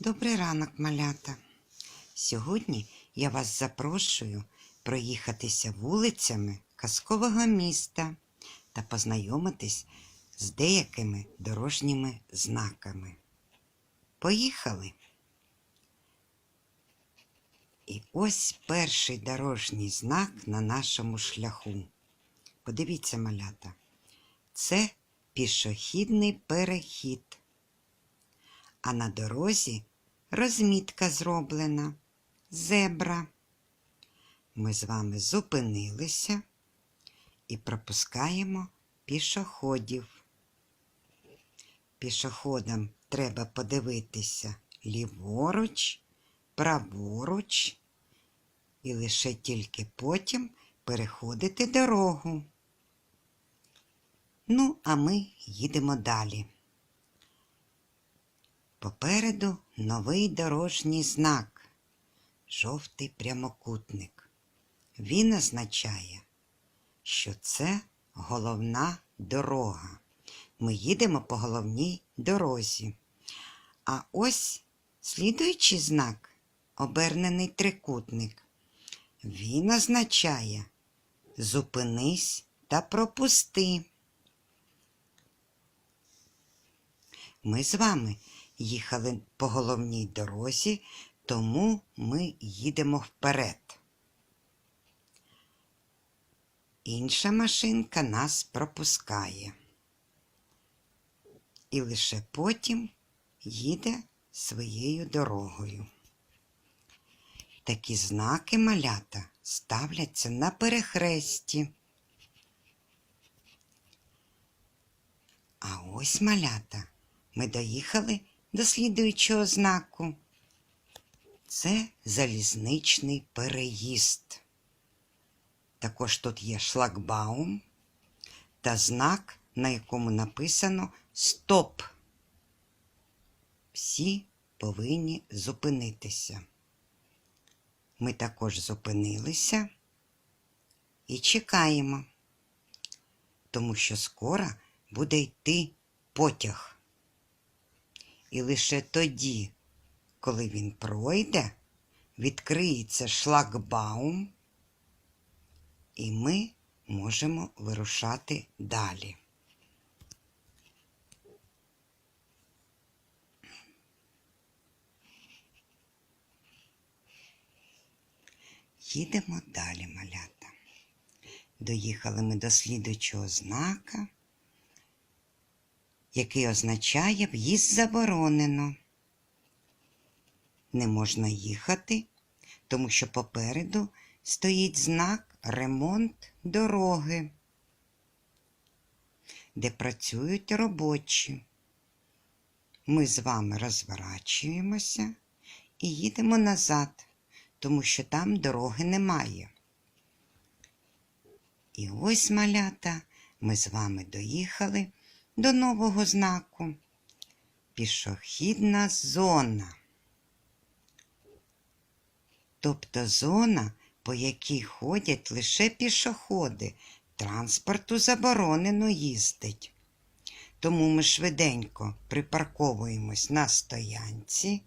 Добрий ранок, малята. Сьогодні я вас запрошую проїхатися вулицями казкового міста та познайомитись з деякими дорожніми знаками. Поїхали! І ось перший дорожній знак на нашому шляху. Подивіться, малята, це пішохідний перехід а на дорозі розмітка зроблена зебра. Ми з вами зупинилися і пропускаємо пішоходів. Пішоходам треба подивитися ліворуч, праворуч і лише тільки потім переходити дорогу. Ну, а ми їдемо далі. Попереду новий дорожній знак жовтий прямокутник. Він означає, що це головна дорога. Ми їдемо по головній дорозі. А ось слідуючий знак обернений трикутник. Він означає зупинись та пропусти. Ми з вами їхали по головній дорозі, тому ми їдемо вперед. Інша машинка нас пропускає. І лише потім їде своєю дорогою. Такі знаки малята ставляться на перехресті. А ось малята ми доїхали до слідуючого знаку. Це залізничний переїзд. Також тут є шлагбаум та знак, на якому написано Стоп. Всі повинні зупинитися. Ми також зупинилися і чекаємо, тому що скоро буде йти потяг. І лише тоді, коли він пройде, відкриється шлагбаум, і ми можемо вирушати далі. Їдемо далі, малята. Доїхали ми до слідуючого знака який означає в'їзд заборонено. Не можна їхати, тому що попереду стоїть знак ремонт дороги, де працюють робочі. Ми з вами розворачуємося і їдемо назад, тому що там дороги немає. І ось малята ми з вами доїхали до нового знаку. Пішохідна зона. Тобто зона, по якій ходять лише пішоходи, транспорту заборонено їздить. Тому ми швиденько припарковуємось на стоянці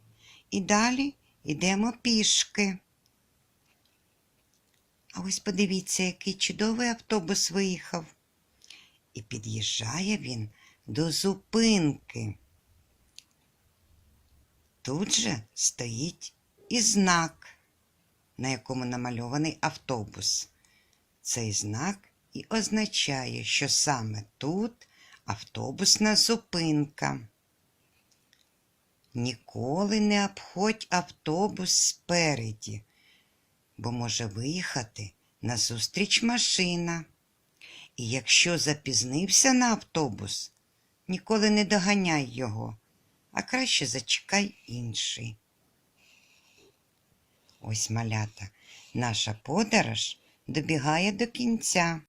і далі йдемо пішки. А ось подивіться, який чудовий автобус виїхав. І під'їжджає він до зупинки. Тут же стоїть і знак, на якому намальований автобус. Цей знак і означає, що саме тут автобусна зупинка. Ніколи не обходь автобус спереді, бо може виїхати назустріч машина. І якщо запізнився на автобус, ніколи не доганяй його, а краще зачекай інший. Ось малята, наша подорож добігає до кінця.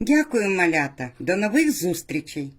Дякую, малята, до нових зустрічей!